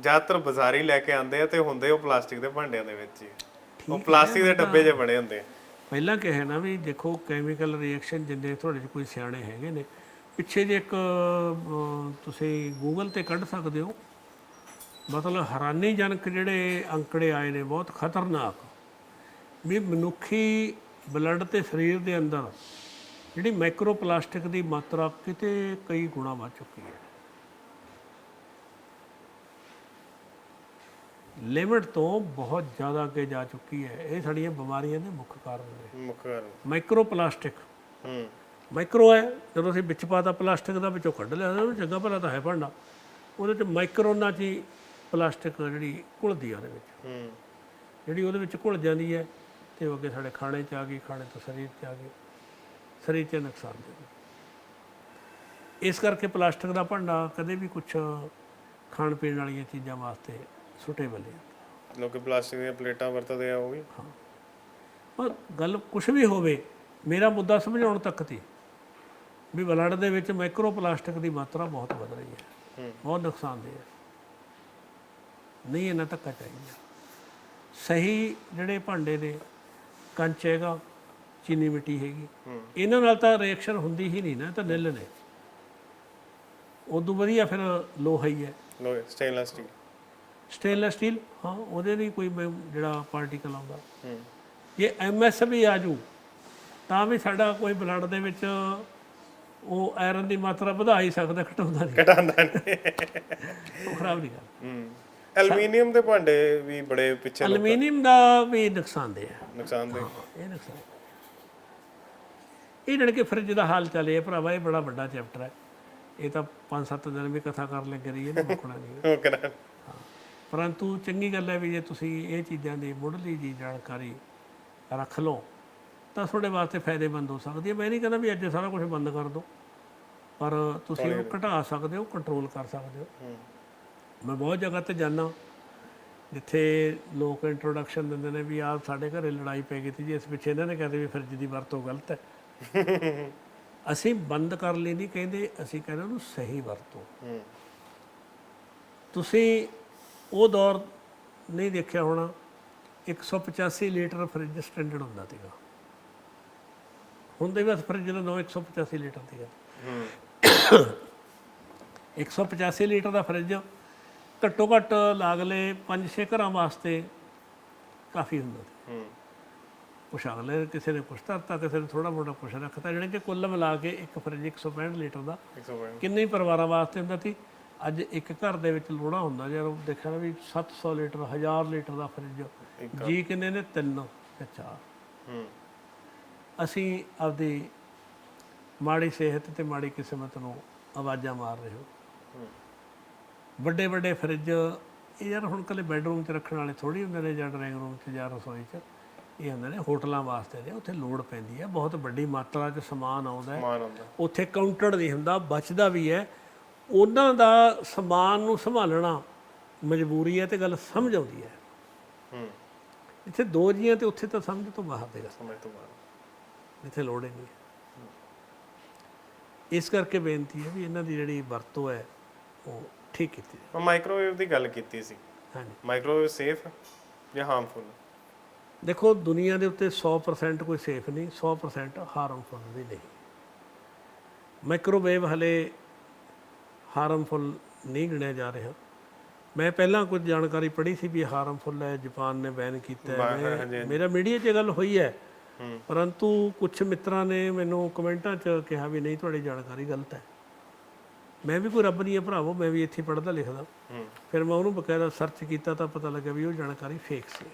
ਜ਼ਿਆਦਾਤਰ ਬਾਜ਼ਾਰੀ ਲੈ ਕੇ ਆਉਂਦੇ ਆ ਤੇ ਹੁੰਦੇ ਉਹ ਪਲਾਸਟਿਕ ਦੇ ਭਾਂਡਿਆਂ ਦੇ ਵਿੱਚ ਹੀ। ਉਹ ਪਲਾਸਟਿਕ ਦੇ ਡੱਬੇ ਜਿਹੇ ਬਣੇ ਹੁੰਦੇ ਆ। ਪਹਿਲਾਂ ਕਿਹਾ ਨਾ ਵੀ ਦੇਖੋ ਕੈਮੀਕਲ ਰਿਐਕਸ਼ਨ ਜਿੰਨੇ ਤੁਹਾਡੇ 'ਚ ਕੋਈ ਸਿਆਣੇ ਹੈਗੇ ਨੇ ਪਿੱਛੇ ਜੇ ਇੱਕ ਤੁਸੀਂ ਗੂਗਲ ਤੇ ਕੱਢ ਸਕਦੇ ਹੋ। ਮਤਲਬ ਹੈਰਾਨੀਜਨਕ ਜਿਹੜੇ ਅੰਕੜੇ ਆਏ ਨੇ ਬਹੁਤ ਖਤਰਨਾਕ। ਵੀ ਮਨੁੱਖੀ ਬਲੱਡ ਤੇ ਸਰੀਰ ਦੇ ਅੰਦਰ ਜਿਹੜੀ ਮਾਈਕਰੋ ਪਲਾਸਟਿਕ ਦੀ ਮਾਤਰਾ ਕਿਤੇ ਕਈ ਗੁਣਾ ਵੱਧ ਚੁੱਕੀ ਹੈ। ਲਿਮਿਟ ਤੋਂ ਬਹੁਤ ਜ਼ਿਆਦਾ ਅੱਗੇ ਜਾ ਚੁੱਕੀ ਹੈ। ਇਹ ਸਾਡੀਆਂ ਬਿਮਾਰੀਆਂ ਦੇ ਮੁੱਖ ਕਾਰਨ ਨੇ। ਮੁੱਖ ਕਾਰਨ। ਮਾਈਕਰੋ ਪਲਾਸਟਿਕ ਹੂੰ। ਮਾਈਕਰੋ ਹੈ ਜਦੋਂ ਅਸੀਂ ਵਿੱਚ ਪਾਤਾ ਪਲਾਸਟਿਕ ਦਾ ਵਿੱਚੋਂ ਕੱਢ ਲਿਆ ਉਹਨੂੰ ਚੰਗਾ ਭਲਾ ਤਾਂ ਹੈ ਭਾਂਡਾ। ਉਹਦੇ ਚ ਮਾਈਕਰੋਨਾਂ ਚ ਪਲਾਸਟਿਕ ਜਿਹੜੀ ਘੁਲਦੀ ਆ ਉਹਦੇ ਵਿੱਚ। ਹੂੰ। ਜਿਹੜੀ ਉਹਦੇ ਵਿੱਚ ਘੁਲ ਜਾਂਦੀ ਹੈ ਤੇ ਉਹ ਅੱਗੇ ਸਾਡੇ ਖਾਣੇ 'ਚ ਆ ਗਈ ਖਾਣੇ ਤੋਂ ਸਰੀਰ 'ਚ ਆ ਗਈ। ਸਰੀਰ 'ਚ ਨੁਕਸਾਨ ਦਿੰਦੀ। ਇਸ ਕਰਕੇ ਪਲਾਸਟਿਕ ਦਾ ਭਾਂਡਾ ਕਦੇ ਵੀ ਕੁਝ ਖਾਣ ਪੀਣ ਵਾਲੀਆਂ ਚੀਜ਼ਾਂ ਵਾਸਤੇ ਸੁਟੇਬਲ ਹੈ ਲੋਕੀ ਪਲਾਸਟਿਕ ਦੀਆਂ ਪਲੇਟਾਂ ਵਰਤਦੇ ਆ ਉਹ ਵੀ। ਪਰ ਗੱਲ ਕੁਝ ਵੀ ਹੋਵੇ ਮੇਰਾ ਮੁੱਦਾ ਸਮਝਾਉਣ ਤੱਕ ਤੀ ਵੀ ਬਲੱਡ ਦੇ ਵਿੱਚ ਮਾਈਕਰੋ ਪਲਾਸਟਿਕ ਦੀ ਮਾਤਰਾ ਬਹੁਤ ਵਧ ਰਹੀ ਹੈ। ਬਹੁਤ ਨੁਕਸਾਨਦੇਹ ਹੈ। ਨਹੀਂ ਇਹਨਾਂ ਧੱਕਾ ਚਾਹੀਦਾ ਸਹੀ ਜਿਹੜੇ ਭਾਂਡੇ ਨੇ ਕੰਚ ਹੈਗਾ ਚੀਨੀ ਮਿੱਟੀ ਹੈਗੀ। ਇਹਨਾਂ ਨਾਲ ਤਾਂ ਰਿਐਕਸ਼ਨ ਹੁੰਦੀ ਹੀ ਨਹੀਂ ਨਾ ਤਾਂ ਨਿਲ ਨੇ। ਉਦੋਂ ਵਧੀਆ ਫਿਰ ਲੋਹਾ ਹੀ ਹੈ। ਲੋਹੇ ਸਟੇਨਲੈਸ ਸਟੀਲ ਸਟੇਨਲੈਸ ਸਟੀਲ ਹਾਂ ਉਹਦੇ ਨਹੀਂ ਕੋਈ ਮੈਂ- ਜਿਹੜਾ ਪਾਰਟੀਕਲ ਆਉਂਦਾ। ਹੂੰ। ਜੇ ਐਮਐਸ ਵੀ ਆ ਜੂ ਤਾਂ ਵੀ ਸਾਡਾ ਕੋਈ ਬਲੱਡ ਦੇ ਵਿੱਚ ਉਹ ਆਇਰਨ ਦੀ ਮਾਤਰਾ ਵਧਾ ਹੀ ਸਕਦਾ ਘਟਾਉਂਦਾ ਨਹੀਂ। ਘਟਾਉਂਦਾ ਨਹੀਂ। ਉਹ ਖਰਾਬ ਨਹੀਂ ਕਰਦਾ। ਹੂੰ। ਐਲੂਮੀਨੀਅਮ ਦੇ ਭਾਂਡੇ ਵੀ ਬੜੇ ਪਿੱਛੇ ਐਲੂਮੀਨੀਅਮ ਦਾ ਵੀ ਨੁਕਸਾਨਦੇਹ ਹੈ ਨੁਕਸਾਨਦੇ ਇਹ ਨੁਕਸਾਨ। ਇਹ ਕਿ ਫਰਿੱਜ ਦਾ ਹਾਲ ਚੱਲੇ ਭਰਾਵਾ ਇਹ ਬੜਾ ਵੱਡਾ ਚੈਪਟਰ ਹੈ ਇਹ ਤਾਂ 5-7 ਦਿਨ ਵੀ ਕਥਾ ਕਰ ਲੱਗ ਰਹੀ ਹੈ ਨਾ ਮੁੱਕਣਾ ਨਹੀਂ। ਕਰਾਂ ਪਰੰਤੂ ਚੰਗੀ ਗੱਲ ਹੈ ਵੀ ਜੇ ਤੁਸੀਂ ਇਹ ਚੀਜ਼ਾਂ ਦੀ ਮੁੱਢਲੀ ਜੀ ਜਾਣਕਾਰੀ ਰੱਖ ਲਓ ਤਾਂ ਤੁਹਾਡੇ ਵਾਸਤੇ ਫਾਇਦੇਮੰਦ ਹੋ ਸਕਦੀ ਹੈ। ਮੈਂ ਨਹੀਂ ਕਹਿੰਦਾ ਵੀ ਅੱਜ ਸਾਰਾ ਕੁਝ ਬੰਦ ਕਰ ਦਿਓ ਪਰ ਤੁਸੀਂ ਉਹ ਘਟਾ ਸਕਦੇ ਹੋ ਕੰਟਰੋਲ ਕਰ ਸਕਦੇ ਹੋ। ਮੈਂ ਬਹੁਤ ਜਗ੍ਹਾ ਤੇ ਜਾਣਾ ਜਿੱਥੇ ਲੋਕ ਇੰਟਰੋਡਕਸ਼ਨ ਦਿੰਦੇ ਨੇ ਵੀ ਆਹ ਸਾਡੇ ਘਰੇ ਲੜਾਈ ਪੈ ਗਈ ਸੀ ਜੀ ਇਸ ਪਿੱਛੇ ਇਹਨਾਂ ਨੇ ਕਹਿੰਦੇ ਵੀ ਫਰਿੱਜ ਦੀ ਵਰਤੋਂ ਗਲਤ ਹੈ। ਅਸੀਂ ਬੰਦ ਕਰ ਲਈ ਨਹੀਂ ਕਹਿੰਦੇ ਅਸੀਂ ਕਹਿੰਦੇ ਉਹਨੂੰ ਸਹੀ ਵਰਤੋ। ਤੁਸੀਂ ਉਹ ਦੌਰ ਨਹੀਂ ਦੇਖਿਆ ਹੋਣਾ 185 ਲੀਟਰ ਫਰਿੱਜ ਸਟੈਂਡਰਡ ਹੁੰਦਾ ਸੀਗਾ। ਹੁਣ ਦੇ ਵੀ ਫਰਿੱਜ ਦਾ ਨਾਮ 185 ਲੀਟਰ ਸੀਗਾ। ਹੂੰ। 185 ਲੀਟਰ ਦਾ ਫਰਿੱਜ ਘੱਟੋ ਘੱਟ ਲਾਗਲੇ 5-6 ਘਰਾਂ ਵਾਸਤੇ ਕਾਫੀ ਹੁੰਦਾ ਸੀ। ਹੂੰ। ਕੁਛ ਅਗਲੇ ਕਿਸੇ ਨੇ ਕੁਛ ਧਰਤਾ ਕਿਸੇ ਨੇ ਥੋੜਾ ਮੋਟਾ ਕੁਛ ਰੱਖਤਾ ਜਿਹੜੇ ਕਿ ਕੁੱਲ ਮਿਲਾ ਕੇ ਇੱਕ ਫਰਿੱਜ 165 ਲੀਟਰ ਦਾ 120 ਕਿੰਨੇ ਪਰਿਵਾਰਾਂ ਵਾਸਤੇ ਹੁੰਦਾ ਸੀ? ਅੱਜ ਇੱਕ ਘਰ ਦੇ ਵਿੱਚ ਲੋੜਾ ਹੁੰਦਾ ਜਦੋਂ ਦੇਖਿਆ ਨਾ ਵੀ 700 ਲੀਟਰ 1000 ਲੀਟਰ ਦਾ ਫਰਿੱਜ ਜੀ ਕਿੰਨੇ ਨੇ ਤਿੰਨ ਤੇ ਚਾਰ। ਹੂੰ। ਅਸੀਂ ਆਪਦੀ ਮਾੜੀ ਸਿਹਤ ਤੇ ਮਾੜੀ ਕਿਸਮਤ ਨੂੰ ਆਵਾਜ਼ਾਂ ਮਾਰ ਰਹੇ ਹੋ। ਵੱਡੇ ਵੱਡੇ ਫਰਿੱਜ ਇਹ ਯਾਰ ਹੁਣ ਕੱਲੇ ਬੈੱਡਰੂਮ 'ਚ ਰੱਖਣ ਵਾਲੇ ਥੋੜੀ ਹੁੰਦੇ ਨੇ ਜਾਂ ਡਰਾਇੰਗ ਰੂਮ 'ਚ ਜਾਂ ਰਸੋਈ 'ਚ। ਇਹ ਹੁੰਦੇ ਨੇ ਹੋਟਲਾਂ ਵਾਸਤੇ ਨੇ ਉੱਥੇ ਲੋੜ ਪੈਂਦੀ ਹੈ। ਬਹੁਤ ਵੱਡੀ ਮਾਤਰਾ 'ਚ ਸਮਾਨ ਆਉਂਦਾ ਹੈ। ਉੱਥੇ ਕਾਊਂਟਰ ਨਹੀਂ ਹੁੰਦਾ ਬਚਦਾ ਵੀ ਹੈ। ਉਹਨਾਂ ਦਾ ਸਮਾਨ ਨੂੰ ਸੰਭਾਲਣਾ ਮਜਬੂਰੀ ਹੈ ਤੇ ਗੱਲ ਸਮਝ ਆਉਂਦੀ ਹੈ। ਹੂੰ। ਇੱਥੇ ਦੋ ਜੀਆਂ ਤੇ ਉੱਥੇ ਤਾਂ ਸਮਝ ਤੋਂ ਬਾਹਰ ਦੇ ਗੱਲ ਸਮਝ ਤੋਂ ਬਾਅਦ ਇੱਥੇ ਲੋੜ ਹੀ ਨਹੀਂ ਇਸ ਕਰਕੇ ਬੇਨਤੀ ਹੈ ਵੀ ਇਹਨਾਂ ਦੀ ਜਿਹੜੀ ਵਰਤੋਂ ਹੈ ਉਹ ਠੀਕ ਕੀਤੀ ਜਾਵੇ। ਮਾਈਕ੍ਰੋਵੇਵ ਦੀ ਗੱਲ ਕੀਤੀ ਸੀ। ਹਾਂਜੀ। ਮਾਈਕ੍ਰੋਵੇਵ ਸੇਫ ਜਾਂ ਹਾਰਮਫੁਲ ਦੇਖੋ ਦੁਨੀਆ ਦੇ ਉੱਤੇ 100% ਕੋਈ ਸੇਫ ਨਹੀਂ 100% ਹਾਰਮਫੁਲ ਵੀ ਨਹੀਂ। ਮਾਈਕ੍ਰੋਵੇਵ ਹਲੇ ਹਾਰਮਫੁਲ ਨਹੀਂ ਗਿਣਿਆ ਜਾ ਰਿਹਾ। ਮੈਂ ਪਹਿਲਾਂ ਕੁਝ ਜਾਣਕਾਰੀ ਪੜ੍ਹੀ ਸੀ ਵੀ ਹਾਰਮਫੁਲ ਹੈ ਜਾਪਾਨ ਨੇ ਬੈਨ ਕੀਤਾ ਹੈ। ਮੇਰਾ ਮੀਡੀਆ 'ਚ ਗੱਲ ਹੋਈ ਹੈ। ਪਰੰਤੂ ਕੁਝ ਮਿੱਤਰਾਂ ਨੇ ਮੈਨੂੰ ਕਮੈਂਟਾਂ 'ਚ ਕਿਹਾ ਵੀ ਨਹੀਂ ਤੁਹਾਡੀ ਜਾਣਕਾਰੀ ਗਲਤ ਹੈ। ਮੈਂ ਵੀ ਕੋਈ ਰੱਬ ਨਹੀਂ ਹੈ ਭਰਾਵੋ ਮੈਂ ਵੀ ਇੱਥੇ ਪੜ੍ਹਦਾ ਲਿਖਦਾ। ਫਿਰ ਮੈਂ ਉਹਨੂੰ ਬਕਾਇਦਾ ਸਰਚ ਕੀਤਾ ਤਾਂ ਪਤਾ ਲੱਗਾ ਵੀ ਉਹ ਜਾਣਕਾਰੀ ਫੇਕ ਸੀ।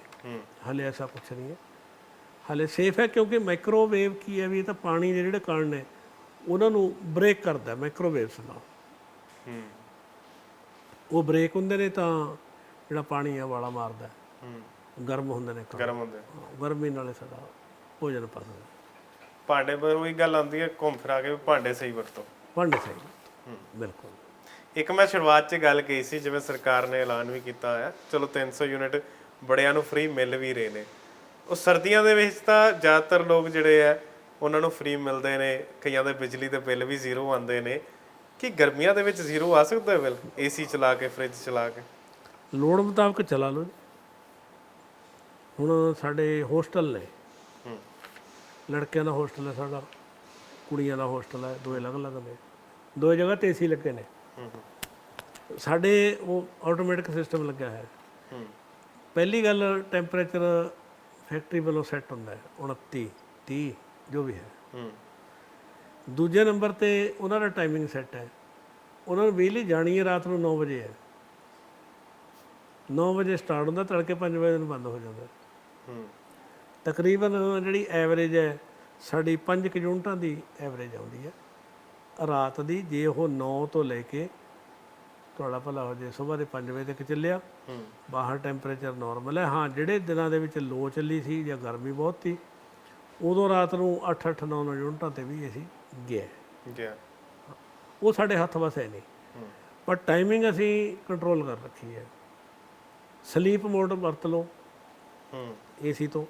ਹਲੇ ਐਸਾ ਕੁਛ ਨਹੀਂ ਹੈ। ਹਲੇ ਸੇਫ ਹੈ ਕਿਉਂਕਿ ਮਾਈਕ੍ਰੋਵੇਵ ਕੀ ਹੈ ਵੀ ਇਹ ਤਾਂ ਪਾਣੀ ਦੇ ਜਿਹੜੇ ਕਣ ਨੇ ਉਹਨਾਂ ਨੂੰ ਬ੍ਰੇਕ ਕਰਦਾ ਮਾਈਕ੍ਰੋਵੇਵਸ ਨਾਲ ਉਹ ਬ੍ਰੇਕ ਹੁੰਦੇ ਨੇ ਤਾਂ ਜਿਹੜਾ ਪਾਣੀ ਆ ਵਾਲਾ ਮਾਰਦਾ। ਗਰਮ ਹੁੰਦੇ ਨੇ ਗਰਮ ਹੁੰਦੇ। ਗਰਮੀ ਨਾਲੇ ਸਾਡਾ ਭੋਜਨ ਪਸੰਦ ਭਾਂਡੇ ਪਰ ਉਹੀ ਗੱਲ ਆਉਂਦੀ ਹੈ ਘੁੰਮ ਫਿਰਾ ਕੇ ਵੀ ਭਾਂਡੇ ਸਹੀ ਵਰਤੋ। ਭਾਂਡੇ ਸਹੀ। ਬਿਲਕੁਲ। ਇੱਕ ਮੈਂ ਸ਼ੁਰੂਆਤ 'ਚ ਗੱਲ ਕਹੀ ਸੀ ਜਿਵੇਂ ਸਰਕਾਰ ਨੇ ਐਲਾਨ ਵੀ ਕੀਤਾ ਹੋਇਆ ਚਲੋ 300 ਯੂਨਿਟ ਬੜਿਆਂ ਨੂੰ ਫ੍ਰੀ ਮਿਲ ਵੀ ਰਹੇ ਨੇ। ਉਹ ਸਰਦੀਆਂ ਦੇ ਵਿੱਚ ਤਾਂ ਜ਼ਿਆਦਾਤਰ ਲੋਕ ਜਿਹੜੇ ਆ ਉਹਨਾਂ ਨੂੰ ਫ੍ਰੀ ਮਿਲਦੇ ਨੇ ਕਈਆਂ ਦੇ ਬਿਜਲੀ ਦੇ ਬਿੱਲ ਵੀ ਜ਼ੀਰੋ ਆਉਂਦੇ ਨੇ। ਕਿ ਗਰਮੀਆਂ ਦੇ ਵਿੱਚ ਜ਼ੀਰੋ ਆ ਸਕਦਾ ਹੈ ਬਿੱਲ? ਏਸੀ ਚਲਾ ਕੇ ਫ੍ਰਿਜ ਚਲਾ ਕੇ। ਲੋੜ ਮੁਤਾਬਕ ਚਲਾ ਲਓ। ਹੁਣ ਸਾਡੇ ਹੋਸਟਲ ਨੇ। ਲੜਕਿਆਂ ਦਾ ਹੋਸਟਲ ਹੈ ਸਾਡਾ। ਕੁੜੀਆਂ ਦਾ ਹੋਸਟਲ ਹੈ। ਦੋ ਅਲੱਗ-ਅਲੱਗ ਨੇ। ਦੋ ਜਗ੍ਹਾ ਤੇ ਏਸੀ ਲੱਗੇ ਨੇ। ਸਾਡੇ ਉਹ ਆਟੋਮੈਟਿਕ ਸਿਸਟਮ ਲੱਗਿਆ ਹੈ। ਪਹਿਲੀ ਗੱਲ ਟੈਂਪਰੇਚਰ ਫੈਕਟਰੀ ਵੱਲੋਂ ਸੈੱਟ ਹੁੰਦਾ ਹੈ। 29 30 ਜੋ ਵੀ ਹੈ। ਹੂੰ। ਦੂਜੇ ਨੰਬਰ ਤੇ ਉਹਨਾਂ ਦਾ ਟਾਈਮਿੰਗ ਸੈੱਟ ਹੈ। ਉਹਨਾਂ ਨੂੰ ਬਿਜਲੀ ਜਾਣੀ ਹੈ ਰਾਤ ਨੂੰ 9 ਵਜੇ ਹੈ। 9 ਵਜੇ ਸਟਾਰਟ ਹੁੰਦਾ ਤੜਕੇ 5 ਵਜੇ ਨੂੰ ਬੰਦ ਹੋ ਜਾਂਦਾ। ਹੂੰ। ਤਕਰੀਬਨ ਜਿਹੜੀ ਐਵਰੇਜ ਹੈ ਸਾਡੀ 5 ਕੁ ਯੂਨਿਟਾਂ ਦੀ ਐਵਰੇਜ ਆਉਂਦੀ ਹੈ। ਰਾਤ ਦੀ ਜੇ ਉਹ 9 ਤੋਂ ਲੈ ਕੇ ਤੁਹਾਡਾ ਭਲਾ ਹੋ ਜੇ ਸਵੇਰ ਦੇ 5 ਵਜੇ ਤੱਕ ਚੱਲਿਆ ਹੂੰ। ਬਾਹਰ ਟੈਂਪਰੇਚਰ ਨਾਰਮਲ ਹੈ। ਹਾਂ ਜਿਹੜੇ ਦਿਨਾਂ ਦੇ ਵਿੱਚ ਲੋ ਚੱਲੀ ਸੀ ਜਾਂ ਗਰਮੀ ਬਹੁਤ ਸੀ ਉਦੋਂ ਰਾਤ ਨੂੰ 8 8 9 9 ਯੂਨਿਟਾਂ ਤੇ ਵੀ ਅਸੀਂ ਗਿਆ। ਉਹ ਸਾਡੇ ਹੱਥ ਵਸ ਹੈ ਨਹੀਂ। ਪਰ ਟਾਈਮਿੰਗ ਅਸੀਂ ਕੰਟਰੋਲ ਕਰ ਰੱਖੀ ਹੈ। ਸਲੀਪ ਮੋਡ ਵਰਤ ਲਓ। ਹੂੰ। ਏਸੀ ਤੋਂ।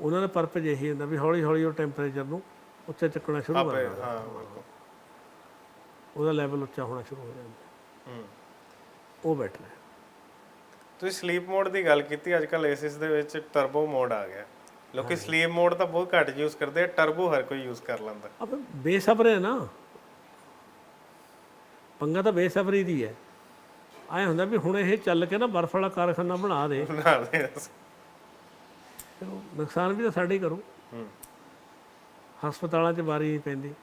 ਉਹਨਾਂ ਦਾ ਪਰਪਸ ਇਹੀ ਹੁੰਦਾ ਵੀ ਹੌਲੀ ਹੌਲੀ ਉਹ ਟੈਂਪਰੇਚਰ ਨੂੰ ਉੱਚਾ ਚੱਕਣਾ ਸ਼ੁਰੂ ਕਰ ਦਿੰਦਾ। ਹਾਂ ਉਹਦਾ ਲੈਵਲ ਉੱਚਾ ਹੋਣਾ ਸ਼ੁਰੂ ਹੋ ਜਾਂਦਾ। ਹੂੰ। ਉਹ ਹੈ ਤੁਸੀਂ ਸਲੀਪ ਮੋਡ ਦੀ ਗੱਲ ਕੀਤੀ ਅੱਜ ਕੱਲ ਏਸਿਸ ਦੇ ਵਿੱਚ ਟਰਬੋ ਮੋਡ ਆ ਗਿਆ। ਲੋਕੀ ਸਲੀਪ ਮੋਡ ਤਾਂ ਬਹੁਤ ਘੱਟ ਯੂਜ਼ ਕਰਦੇ ਆ ਟਰਬੋ ਹਰ ਕੋਈ ਯੂਜ਼ ਕਰ ਲੈਂਦਾ। ਅਬ ਬੇਸਬਰ ਹੈ ਨਾ। ਪੰਗਾ ਤਾਂ ਬੇਸਬਰੀ ਦੀ ਹੈ। ਆਏ ਹੁੰਦਾ ਵੀ ਹੁਣ ਇਹ ਚੱਲ ਕੇ ਨਾ ਬਰਫ਼ ਵਾਲਾ ਕਾਰਖਾਨਾ ਬਣਾ ਦੇ। ਬਣਾ ਦੇ। ਚਲੋ ਨੁਕਸਾਨ ਵੀ ਤਾਂ ਸਾਡੇ ਹੀ ਕਰੂ। ਹੂੰ। ਹਸਪਤਾਲਾਂ 'ਚ ਵਾਰੀ ਨਹੀਂ ਪੈਂਦੀ।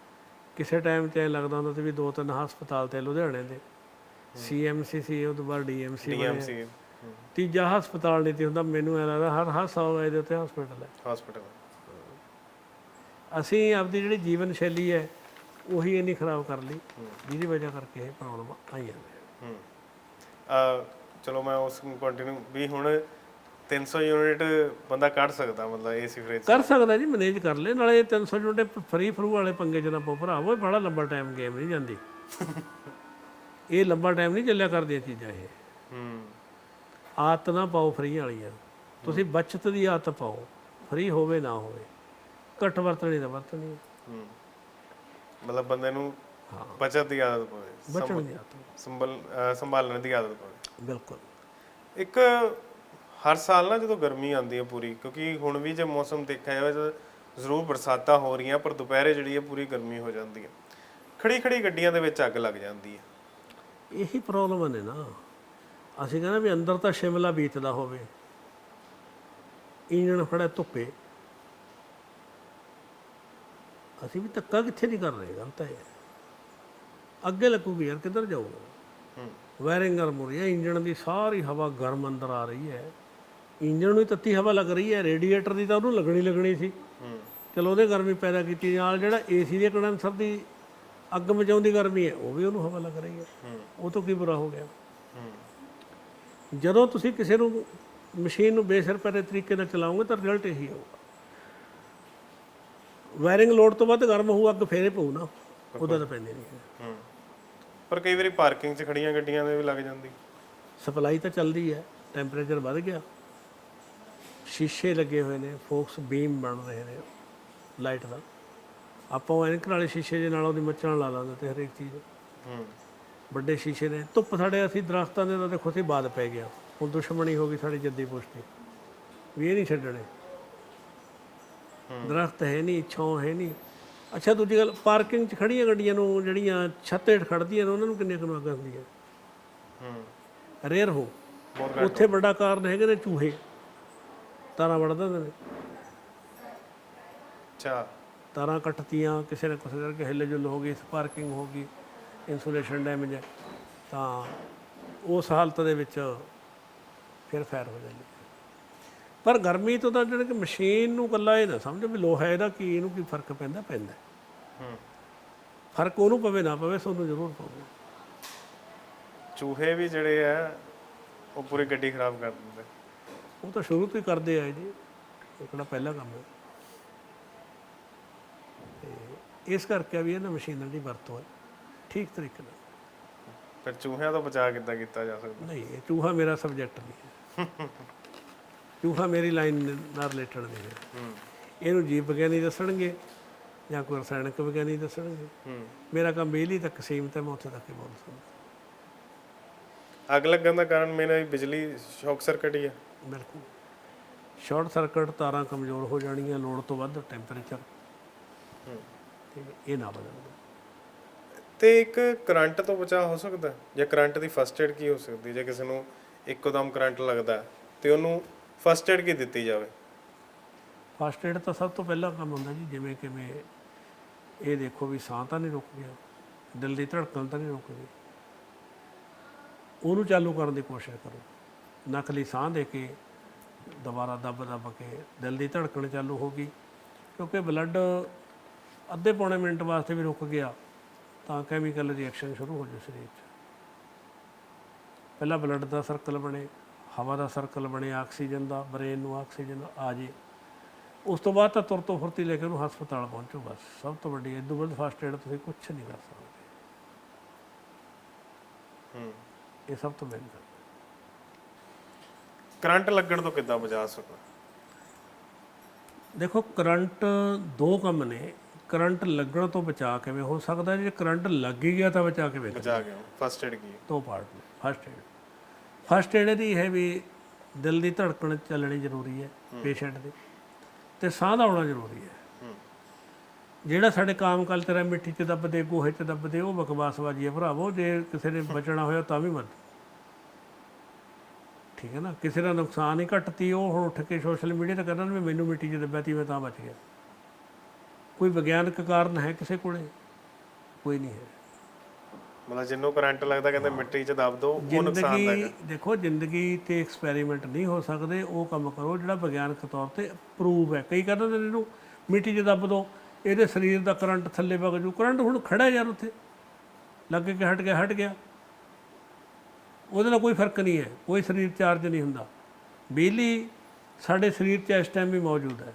ਕਿਸੇ ਟਾਈਮ 'ਚ ਐਂ ਲੱਗਦਾ ਹੁੰਦਾ ਸੀ ਵੀ ਦੋ ਤਿੰਨ ਹਸਪਤਾਲ ਤੇ ਲੁਧਿਆਣੇ ਦੇ। ਸੀਐਮਸੀ ਸੀ ਉਹ ਤੋਂ ਬਾਅਦ ਡੀਐਮਸੀ ਡੀਐਮਸੀ ਤੀਜਾ ਹਸਪਤਾਲ ਨਹੀਂ ਤੇ ਹੁੰਦਾ ਮੈਨੂੰ ਐਂ ਲੱਗਦਾ ਹਰ ਹਰ ਸੌ ਇਹਦੇ ਉੱਤੇ ਹਸਪੀਟਲ ਹੈ। ਹਸਪੀਟਲ ਅਸੀਂ ਆਪਦੀ ਜਿਹੜੀ ਜੀਵਨ ਸ਼ੈਲੀ ਹੈ ਉਹੀ ਇੰਨੀ ਖਰਾਬ ਕਰ ਲਈ ਜਿਹਦੀ ਵਜ੍ਹਾ ਕਰਕੇ ਇਹ ਪ੍ਰੋਬਲਮ ਆਈਆਂ ਨੇ ਹੂੰ। ਚਲੋ ਮੈਂ ਉਸ ਨੂੰ ਕੰਟੀਨਿਊ ਵੀ ਹੁਣ 300 ਯੂਨਿਟ ਬੰਦਾ ਕੱਢ ਸਕਦਾ ਮਤਲਬ ਏਸੀ ਫ੍ਰਿਜ ਕਰ ਸਕਦਾ ਜੀ ਮੈਨੇਜ ਕਰ ਲੈ ਨਾਲੇ 300 ਯੂਨਿਟ ਫਰੀ ਫਰੂ ਵਾਲੇ ਪੰਗੇ ਚ ਨਾ ਪੋ ਭਰਾਵੋ ਇਹ ਬੜਾ ਲੰਬਾ ਟਾਈਮ ਗੇਮ ਨਹੀਂ ਜਾਂਦੀ। ਇਹ ਲੰਬਾ ਟਾਈਮ ਨਹੀਂ ਚੱਲਿਆ ਕਰਦੀਆਂ ਚੀਜ਼ਾਂ ਇਹ। ਹੂੰ। ਆਦਤ ਨਾ ਪਾਓ ਫਰੀ ਵਾਲੀਆਂ ਤੁਸੀਂ ਬਚਤ ਦੀ ਆਦਤ ਪਾਓ ਫਰੀ ਹੋਵੇ ਨਾ ਹੋਵੇ। ਘੱਟ ਵਰਤਣੀ ਦਾ ਵਰਤਣੀ ਹੂੰ। ਮਤਲਬ ਬੰਦੇ ਨੂੰ। ਬਚਤ ਦੀ ਆਦਤ ਪਵੇ। ਬਚਣ ਦੀ ਆਦਤ ਸੰਭਲ ਸੰਭਾਲਣ ਦੀ ਆਦਤ ਪਵੇ। ਬਿਲਕੁਲ। ਇੱਕ ਹਰ ਸਾਲ ਨਾ ਜਦੋਂ ਗਰਮੀ ਆਉਂਦੀ ਹੈ ਪੂਰੀ ਕਿਉਂਕਿ ਹੁਣ ਵੀ ਜੇ ਮੌਸਮ ਦੇਖਿਆ ਜਾਵੇ ਤਾਂ ਜ਼ਰੂਰ ਬਰਸਾਤਾਂ ਹੋ ਰਹੀਆਂ ਪਰ ਦੁਪਹਿਰੇ ਜਿਹੜੀ ਹੈ ਪੂਰੀ ਗਰਮੀ ਹੋ ਜਾਂਦੀ ਹੈ। ਖੜੀ ਖੜੀ ਗੱਡੀਆਂ ਦੇ ਵਿੱਚ ਅੱਗ ਲੱਗ ਜਾਂਦੀ ਹੈ। ਇਹੀ ਪ੍ਰੋਬਲਮ ਨੇ ਨਾ। ਅਸੀਂ ਕਹਿੰਦੇ ਵੀ ਅੰਦਰ ਤਾਂ ਸ਼ਿਮਲਾ ਬੀਤਦਾ ਹੋਵੇ। ਇੰਜਣ ਖੜਾ ਧੁੱਪੇ। ਅਸੀਂ ਵੀ ਧੱਕਾ ਕਿੱਥੇ ਨਹੀਂ ਕਰ ਰਹੇ ਗੱਲ ਤਾਂ ਇਹ। ਅੱਗੇ ਲੱਗੂਗੀ ਯਾਰ ਕਿੱਧਰ ਜਾਊਗਾ? ਵਾਇਰਿੰਗ ਗਰਮ ਹੋ ਰਹੀ ਹੈ ਇੰਜਣ ਦੀ ਸਾਰੀ ਹਵਾ ਗਰਮ ਅੰਦਰ ਆ ਰਹੀ ਹੈ। ਇੰਜਣ ਨੂੰ ਹੀ ਤੱਤੀ ਹਵਾ ਲੱਗ ਰਹੀ ਹੈ ਰੇਡੀਏਟਰ ਦੀ ਤਾਂ ਉਹਨੂੰ ਲੱਗਣੀ ਲੱਗਣੀ ਸੀ। ਚਲੋ ਉਹਦੇ ਗਰਮੀ ਪੈਦਾ ਕੀਤੀ ਨਾਲ ਜਿਹੜਾ ਏਸੀ ਦੇ ਕੰਡੈਂਸਰ ਦੀ ਅੱਗ ਮਚਾਉਂਦੀ ਗਰਮੀ ਹੈ ਉਹ ਵੀ ਉਹਨੂੰ ਹਵਾ ਲੱਗ ਰਹੀ ਹੈ। ਉਹ ਤੋਂ ਕੀ ਬੁਰਾ ਹੋ ਗਿਆ? ਜਦੋਂ ਤੁਸੀਂ ਕਿਸੇ ਨੂੰ ਮਸ਼ੀਨ ਨੂੰ ਬੇਸਰ ਪੈਰੇ ਤਰੀਕੇ ਨਾਲ ਚਲਾਓਗੇ ਤਾਂ ਰਿਜ਼ਲਟ ਇਹੀ ਆਊਗਾ ਵਾਇਰਿੰਗ ਲੋਡ ਤੋਂ ਵੱਧ ਗਰਮ ਹੋਊ ਅੱਗ ਫੇਰੇ ਪਊ ਨਾ ਉਹਦਾ ਤਾਂ ਪੈਂਦੇ ਨਹੀਂ। ਹੈ। ਪਰ ਕਈ ਵਾਰੀ ਪਾਰਕਿੰਗ 'ਚ ਖੜੀਆਂ ਗੱਡੀਆਂ ਦੇ ਵੀ ਲੱਗ ਜਾਂਦੀ। ਸਪਲਾਈ ਤਾਂ ਚੱਲਦੀ ਹੈ ਟੈਂਪਰੇਚਰ ਵੱਧ ਗਿਆ। ਸ਼ੀਸ਼ੇ ਲੱਗੇ ਹੋਏ ਨੇ ਫੋਕਸ ਬੀਮ ਬਣ ਰਹੇ ਨੇ ਲਾਈਟ ਦਾ। ਆਪਾਂ ਉਹ ਐਨਕ ਵਾਲੇ ਸ਼ੀਸ਼ੇ ਦੇ ਨਾਲ ਉਹਦੀ ਮੱਚਣ ਲਾ ਲਾਂਦੇ ਤੇ ਹਰੇਕ ਚੀਜ਼। ਹੂੰ। ਵੱਡੇ ਸ਼ੀਸ਼ੇ ਨੇ ਧੁੱਪ ਸਾਡੇ ਅਸੀਂ ਦਰਖਤਾਂ ਦੇ ਤਾਂ ਦੇਖੋ ਸੀ ਬਾਦ ਪੈ ਗਿਆ। ਹੁਣ ਦੁਸ਼ਮਣੀ ਹੋ ਗਈ ਸਾਡੀ ਜੱਦੀ ਪੁਸ਼ਤੀ ਵੀ ਇਹ ਨਹੀਂ ਛੱਡਣੇ। ਦਰਖਤ ਹੈ ਨਹੀਂ ਛਾਂ ਹੈ ਨਹੀਂ। ਅੱਛਾ ਦੂਜੀ ਗੱਲ ਪਾਰਕਿੰਗ 'ਚ ਖੜੀਆਂ ਗੱਡੀਆਂ ਨੂੰ ਜਿਹੜੀਆਂ ਛੱਤ ਹੇਠ ਖੜਦੀਆਂ ਨੇ ਉਹਨਾਂ ਨੂੰ ਕਿੰਨੇ ਕੁ ਅੱਗ ਹੁੰਦੀ ਹੈ। ਹੂੰ। ਰੇਅਰ ਹੋ ਉੱਥੇ ਵੱਡਾ ਕਾਰਨ ਹੈਗੇ ਨੇ ਚੂਹੇ। ਤਾਰਾਂ ਵੜ ਦਿੰਦੇ ਨੇ। ਅੱਛਾ। ਤਾਰਾਂ ਕੱਟਤੀਆਂ ਕਿਸੇ ਨੇ ਕਿਸੇ ਕਰਕੇ ਹਿੱਲ ਜੁਲ ਹੋ ਗਈ ਸਪਾਰਕਿੰਗ ਹੋ ਗਈ। ਇਨਸੂਲੇਸ਼ਨ ਡੈਮੇਜ ਹੈ ਤਾਂ ਉਸ ਹਾਲਤ ਦੇ ਵਿੱਚ ਫਿਰ ਫਾਇਰ ਹੋ ਜਾਂਦੀ। ਪਰ ਗਰਮੀ ਤੋਂ ਤਾਂ ਜਿਹੜੇ ਕਿ ਮਸ਼ੀਨ ਨੂੰ ਕੱਲਾ ਇਹ ਨਾ ਸਮਝੋ ਵੀ ਲੋਹਾ ਇਹਦਾ ਕੀ ਇਹਨੂੰ ਕੀ ਫ਼ਰਕ ਪੈਂਦਾ ਪੈਂਦਾ ਹੂੰ। ਫ਼ਰਕ ਉਹਨੂੰ ਪਵੇ ਨਾ ਪਵੇ ਤੁਹਾਨੂੰ ਜ਼ਰੂਰ ਪਵੇ ਚੂਹੇ ਵੀ ਜਿਹੜੇ ਆ ਉਹ ਪੂਰੀ ਗੱਡੀ ਖਰਾਬ ਕਰ ਦਿੰਦੇ। ਉਹ ਤਾਂ ਸ਼ੁਰੂ ਤੋਂ ਹੀ ਕਰਦੇ ਆਏ ਜੀ ਇਹ ਕਿਹੜਾ ਪਹਿਲਾ ਕੰਮ ਹੈ। ਇਸ ਕਰਕੇ ਵੀ ਇਹਨਾਂ ਮਸ਼ੀਨਾਂ ਦੀ ਵਰਤੋਂ ਹੈ। ਠੀਕ ਤਰੀਕੇ ਨਾਲ। ਫਿਰ ਚੂਹਿਆਂ ਤੋਂ ਬਚਾ ਕਿੱਦਾਂ ਕੀਤਾ ਜਾ ਸਕਦਾ? ਨਹੀਂ ਇਹ ਚੂਹਾ ਮੇਰਾ ਸਬਜੈਕਟ ਨਹੀਂ ਹੈ। ਚੂਹਾ ਮੇਰੀ ਲਾਈਨ ਨਾਲ ਰਿਲੇਟਡ ਨਹੀਂ ਹੈ। ਹੂੰ। ਇਹਨੂੰ ਜੀਵ ਵਿਗਿਆਨੀ ਦੱਸਣਗੇ ਜਾਂ ਕੋਈ ਰਸਾਇਣਕ ਵਿਗਿਆਨੀ ਦੱਸਣਗੇ? ਹੂੰ। ਮੇਰਾ ਕੰਮ ਬਿਜਲੀ ਤੱਕ ਸੀਮਤ ਹੈ ਮੈਂ ਉੱਥੇ ਤੱਕ ਹੀ ਬੋਲ ਸਕਦਾ। ਅੱਗ ਲੱਗਣ ਦਾ ਕਾਰਨ ਮੇਨ ਬਿਜਲੀ ਸ਼ੌਕ ਸਰਕਟ ਹੀ ਹੈ ਬਿਲਕੁਲ। ਸ਼ਾਰਟ ਸਰਕਟ ਤਾਰਾਂ ਕਮਜ਼ੋਰ ਹੋ ਜਾਣੀਆਂ ਲੋੜ ਤੋਂ ਵੱਧ ਟੈਂਪਰੇਚਰ ਇਹ ਨਾ ਬਦਲਦਾ ਤੇ ਇੱਕ ਕਰੰਟ ਤੋਂ ਬਚਾਅ ਹੋ ਸਕਦਾ ਜਾਂ ਕਰੰਟ ਦੀ ਫਸਟ ਏਡ ਕੀ ਹੋ ਸਕਦੀ ਜੇ ਕਿਸੇ ਨੂੰ ਇੱਕੋਦਮ ਕਰੰਟ ਲੱਗਦਾ ਹੈ, ਤੇ ਉਹਨੂੰ ਫਸਟ ਏਡ ਕੀ ਦਿੱਤੀ ਜਾਵੇ? ਫਸਟ ਏਡ ਤਾਂ ਸਭ ਤੋਂ ਪਹਿਲਾ ਕੰਮ ਹੁੰਦਾ ਜੀ ਜਿਵੇਂ ਕਿਵੇਂ ਇਹ ਦੇਖੋ ਵੀ ਸਾਹ ਤਾਂ ਨਹੀਂ ਰੁਕ ਗਿਆ ਦਿਲ ਦੀ ਧੜਕਣ ਤਾਂ ਨਹੀਂ ਰੁਕ ਗਈ। ਉਹਨੂੰ ਚਾਲੂ ਕਰਨ ਦੀ ਕੋਸ਼ਿਸ਼ ਕਰੋ। ਨਕਲੀ ਸਾਹ ਦੇ ਕੇ ਦੁਬਾਰਾ ਦੱਬ ਦੱਬ ਕੇ ਦਿਲ ਦੀ ਧੜਕਣ ਚਾਲੂ ਹੋ ਗਈ ਕਿਉਂਕਿ ਬਲੱਡ ਅੱਧੇ ਪੌਣੇ ਮਿੰਟ ਵਾਸਤੇ ਵੀ ਰੁਕ ਗਿਆ। ਤਾਂ ਕੈਮੀਕਲ ਰਿਐਕਸ਼ਨ ਸ਼ੁਰੂ ਹੋ ਜਾਊ ਸਰੀਰ 'ਚ। ਪਹਿਲਾਂ ਬਲੱਡ ਦਾ ਸਰਕਲ ਬਣੇ ਹਵਾ ਦਾ ਸਰਕਲ ਬਣੇ ਆਕਸੀਜਨ ਦਾ ਬ੍ਰੇਨ ਨੂੰ ਆਕਸੀਜਨ ਆ ਜੇ। ਉਸ ਤੋਂ ਬਾਅਦ ਤਾਂ ਤੁਰ ਤੋਂ ਫੁਰਤੀ ਲੈ ਕੇ ਉਹਨੂੰ ਹਸਪਤਾਲ ਪਹੁੰਚੋ ਬਸ। ਸਭ ਤੋਂ ਵੱਡੀ ਇਦੋਂ ਵੱਧ ਫਸਟ ਏਡ ਤੁਸੀਂ ਕੁਝ ਨਹੀਂ ਕਰ ਸਕਦੇ। ਹੂੰ। ਇਹ ਸਭ ਤੋਂ ਮੇਨ ਗੱਲ। ਕਰੰਟ ਲੱਗਣ ਤੋਂ ਕਿੱਦਾਂ ਬਚਾ ਸਕਦਾ? ਦੇਖੋ ਕਰੰਟ ਦੋ ਕੰਮ ਨੇ। ਕਰੰਟ ਲੱਗਣ ਤੋਂ ਬਚਾ ਕਿਵੇਂ ਹੋ ਸਕਦਾ ਜੇ ਕਰੰਟ ਲੱਗ ਹੀ ਗਿਆ ਤਾਂ ਬਚਾ ਕਿਵੇਂ ਬਚਾ ਗਿਆ। ਫਸਟ ਏਡ ਕੀ? ਦੋ ਪਾਰਟ ਨੇ। ਫਸਟ ਏਡ ਫਸਟ ਏਡ ਦੀ ਹੈ ਵੀ ਦਿਲ ਦੀ ਧੜਕਣ ਚੱਲਣੀ ਜ਼ਰੂਰੀ ਹੈ ਪੇਸ਼ੈਂਟ ਦੇ। ਤੇ ਸਾਹ ਦਾ ਆਉਣਾ ਜ਼ਰੂਰੀ ਹੈ। ਜਿਹੜਾ ਸਾਡੇ ਕਾਮ ਕਲਚਰ ਹੈ ਮਿੱਟੀ 'ਚ ਦੱਬਦੇ ਗੋਹੇ 'ਚ ਦੱਬਦੇ ਉਹ ਬਕਵਾਸਬਾਜੀ ਹੈ ਭਰਾਵੋ। ਜੇ ਕਿਸੇ ਨੇ ਬਚਣਾ ਹੋਇਆ ਤਾਂ ਵੀ ਮਤ ਠੀਕ ਹੈ ਨਾ? ਕਿਸੇ ਦਾ ਨੁਕਸਾਨ ਹੀ ਘਟਤੀ ਉਹ ਹੁਣ ਉੱਠ ਕੇ ਸੋਸ਼ਲ ਮੀਡੀਆ ਤੇ ਕਰਨ ਵੀ ਮੈਨੂੰ ਮਿੱਟੀ 'ਚ ਦੱਬਿਆ ਤੀ ਮੈਂ ਤਾਂ ਬਚ ਗਿਆ। ਕੋਈ ਵਿਗਿਆਨਕ ਕਾਰਨ ਹੈ ਕਿਸੇ ਕੋਲੇ? ਕੋਈ ਨਹੀਂ ਹੈ। ਮਤਲਬ ਜਿੰਨੂੰ ਕਰੰਟ ਲੱਗਦਾ ਕਹਿੰਦੇ ਮਿੱਟੀ 'ਚ ਦੱਬ ਦੋ ਉਹ ਨੁਕਸਾਨ ਜ਼ਿੰਦਗੀ ਦੇਖੋ ਜ਼ਿੰਦਗੀ ਤੇ ਐਕਸਪੈਰੀਮੈਂਟ ਨਹੀਂ ਹੋ ਸਕਦੇ ਉਹ ਕੰਮ ਕਰੋ ਜਿਹੜਾ ਵਿਗਿਆਨਕ ਤੌਰ ਤੇ ਪ੍ਰੂਵ ਹੈ। ਕਈ ਕਹਿੰਦੇ ਨੇ ਇਹਨੂੰ ਮਿੱਟੀ 'ਚ ਦੱਬ ਦੋ ਇਹਦੇ ਸਰੀਰ ਦਾ ਕਰੰਟ ਥੱਲੇ ਵਗ ਜੂ ਕਰੰਟ ਹੁਣ ਖੜਾ ਯਾਰ ਉੱਥੇ। ਲੱਗ ਕੇ ਹਟ ਗਿਆ ਹਟ ਗਿਆ। ਉਹਦੇ ਨਾਲ ਕੋਈ ਫ਼ਰਕ ਨਹੀਂ ਹੈ ਕੋਈ ਸਰੀਰ ਚਾਰਜ ਨਹੀਂ ਹੁੰਦਾ। ਬਿਜਲੀ ਸਾਡੇ ਸਰੀਰ 'ਚ ਇਸ ਟਾਈਮ ਵੀ ਮੌਜੂਦ ਹੈ।